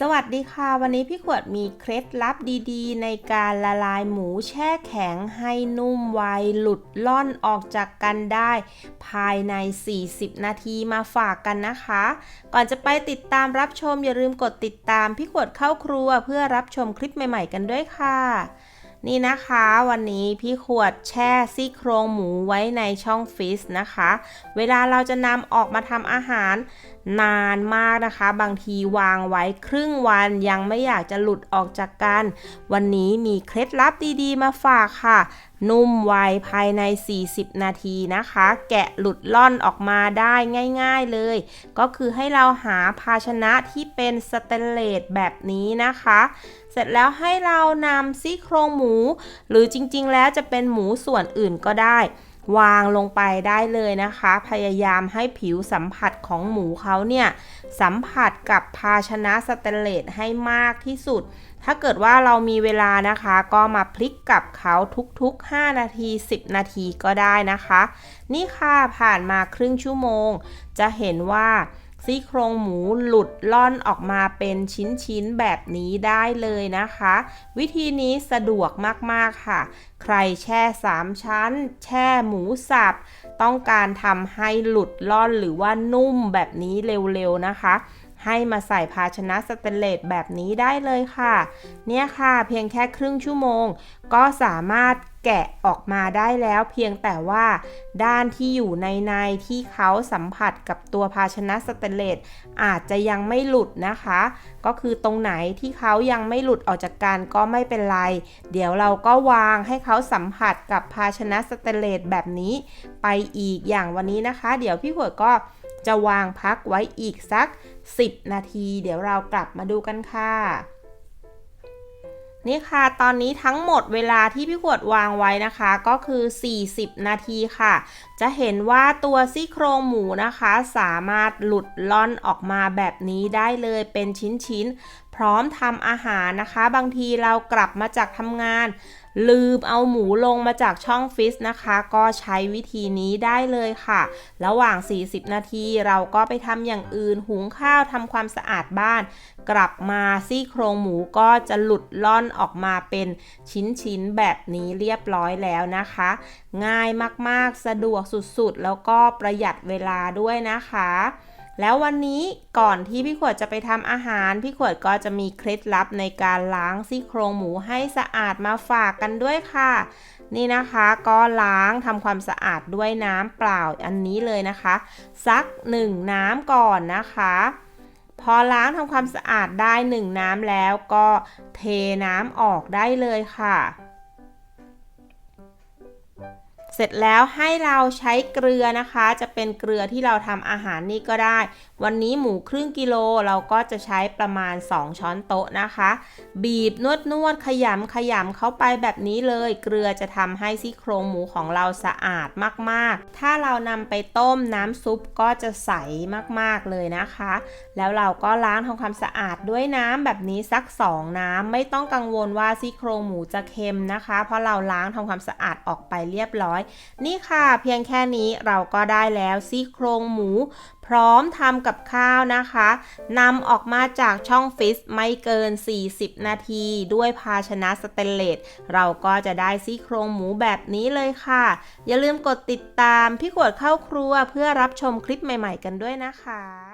สวัสดีค่ะวันนี้พี่ขวดมีเคล็ดลับดีๆ ในการละลายหมูแช่แข็งให้นุ่มไวหลุดล่อนออกจากกันได้ ภายใน 40 นาทีมาฝากกันนะคะ ก่อนจะไปติดตามรับชมอย่าลืมกดติดตามพี่ขวดเข้าครัวเพื่อรับชมคลิปใหม่ ๆ กันด้วยค่ะนี่นะคะวันนี้พี่ขวดแช่ซี่โครงหมูไว้ในช่องฟรีซนะคะ เวลาเราจะนำออกมาทำอาหาร นานมากนะคะ บางทีวางไว้ครึ่งวันยังไม่อยากจะหลุดออกจากกัน วันนี้มีเคล็ดลับดีๆ มาฝากค่ะ นุ่มไวภายใน 40 นาทีนะคะ แกะหลุดล่อนออกมาได้ง่าย ๆเลย ก็คือให้เราหาภาชนะที่เป็นสเตนเลสแบบนี้นะคะ เสร็จแล้วให้เรานำซี่โครงหมู หรือจริงๆแล้วจะเป็นหมูส่วนอื่นก็ได้ วางลงไปได้เลยนะคะ พยายามให้ผิวสัมผัสของหมูเขาเนี่ยสัมผัสกับภาชนะสเตนเลสให้มากที่สุด ถ้าเกิดว่าเรามีเวลานะคะ ก็มาพลิกกับเขาทุกๆ 5 นาที 10 นาทีก็ได้นะคะ นี่ค่ะผ่านมาครึ่งชั่วโมง จะเห็นว่า ซี่โครงหมูหลุดล่อนออกมาเป็นชิ้นๆแบบนี้ได้เลยนะคะ วิธีนี้สะดวกมากๆค่ะ ใครแช่ 3 ชั้น แช่หมูสับ ต้องการทำให้หลุดล่อนหรือว่านุ่มแบบนี้เร็วๆนะคะ ให้มาใส่ภาชนะสเตนเลสแบบนี้ได้เลยค่ะ เนี่ยค่ะเพียงแค่ครึ่งชั่วโมง ก็สามารถแกะออกมาได้แล้วเพียงแต่ว่าด้านที่อยู่ในในที่เขาสัมผัสกับตัวภาชนะสเตนเลสอาจจะยังไม่หลุดนะคะ ก็คือตรงไหนที่เขายังไม่หลุดออกจากกันก็ไม่เป็นไร เดี๋ยวเราก็วางให้เขาสัมผัสกับภาชนะสเตนเลสแบบนี้ ไปอีกอย่างวันนี้นะคะ เดี๋ยวพี่ขวก็ จะวางพักไว้อีกสัก 10 นาที เดี๋ยวเรากลับมาดูกันค่ะ นี่ค่ะ ตอนนี้ทั้งหมดเวลาที่พี่ขวดวางไว้นะคะ ก็คือ 40 นาทีค่ะ จะเห็นว่าตัวซี่โครงหมูนะคะ สามารถหลุดล่อนออกมาแบบนี้ได้เลยเป็นชิ้นๆ พร้อมทำอาหารนะคะ บางทีเรากลับมาจากทำงาน ลืมเอาหมูลงมาจากช่องฟิสนะคะ ก็ใช้วิธีนี้ได้เลยค่ะ ระหว่าง 40 นาทีเราก็ไปทำอย่างอื่น หุงข้าวทำความสะอาดบ้าน กลับมาซี่โครงหมูก็จะหลุดล่อนออกมาเป็นชิ้นๆแบบนี้เรียบร้อยแล้วนะคะ ง่ายมากๆ สะดวกสุดๆ แล้วก็ประหยัดเวลาด้วยนะคะ แล้ววันนี้ก่อนที่พี่ขวดจะไปทำอาหาร พี่ขวดก็จะมีเคล็ดลับในการล้างซี่โครงหมูให้สะอาดมาฝากกันด้วยค่ะ นี่นะคะก็ล้างทำความสะอาดด้วยน้ำเปล่าอันนี้เลยนะคะซักหนึ่งน้ำก่อนนะคะ พอล้างทำความสะอาดได้หนึ่งน้ำแล้วก็เทน้ำออกได้เลยค่ะ เสร็จแล้วให้เราใช้เกลือนะคะ จะเป็นเกลือที่เราทำอาหารนี่ก็ได้ วันนี้หมูครึ่งกิโลเราก็จะใช้ประมาณ 2 ช้อนโต๊ะนะคะ บีบนวดนวดขยำขยำเข้าไปแบบนี้เลย เกลือจะทำให้ซี่โครงหมูของเราสะอาดมากๆ ถ้าเรานำไปต้มน้ำซุปก็จะใสมากๆเลยนะคะ แล้วเราก็ล้างทำความสะอาดด้วยน้ำแบบนี้สัก 2 น้ำไม่ต้องกังวลว่าซี่โครงหมูจะเค็มนะคะ เพราะเราล้างทำความสะอาดออกไปเรียบร้อยนี่ค่ะเพียงแค่นี้เราก็ได้แล้วซี่โครงหมู พร้อมทำกับข้าวนะคะนำออกมาจากช่องฟิสไม่เกิน 40 นาที ด้วยภาชนะสเตนเลสเราก็จะได้ซี่โครงหมูแบบนี้เลยค่ะ อย่าลืมกดติดตามพี่ขวดเข้าครัวเพื่อรับชมคลิปใหม่ ๆ กันด้วยนะคะ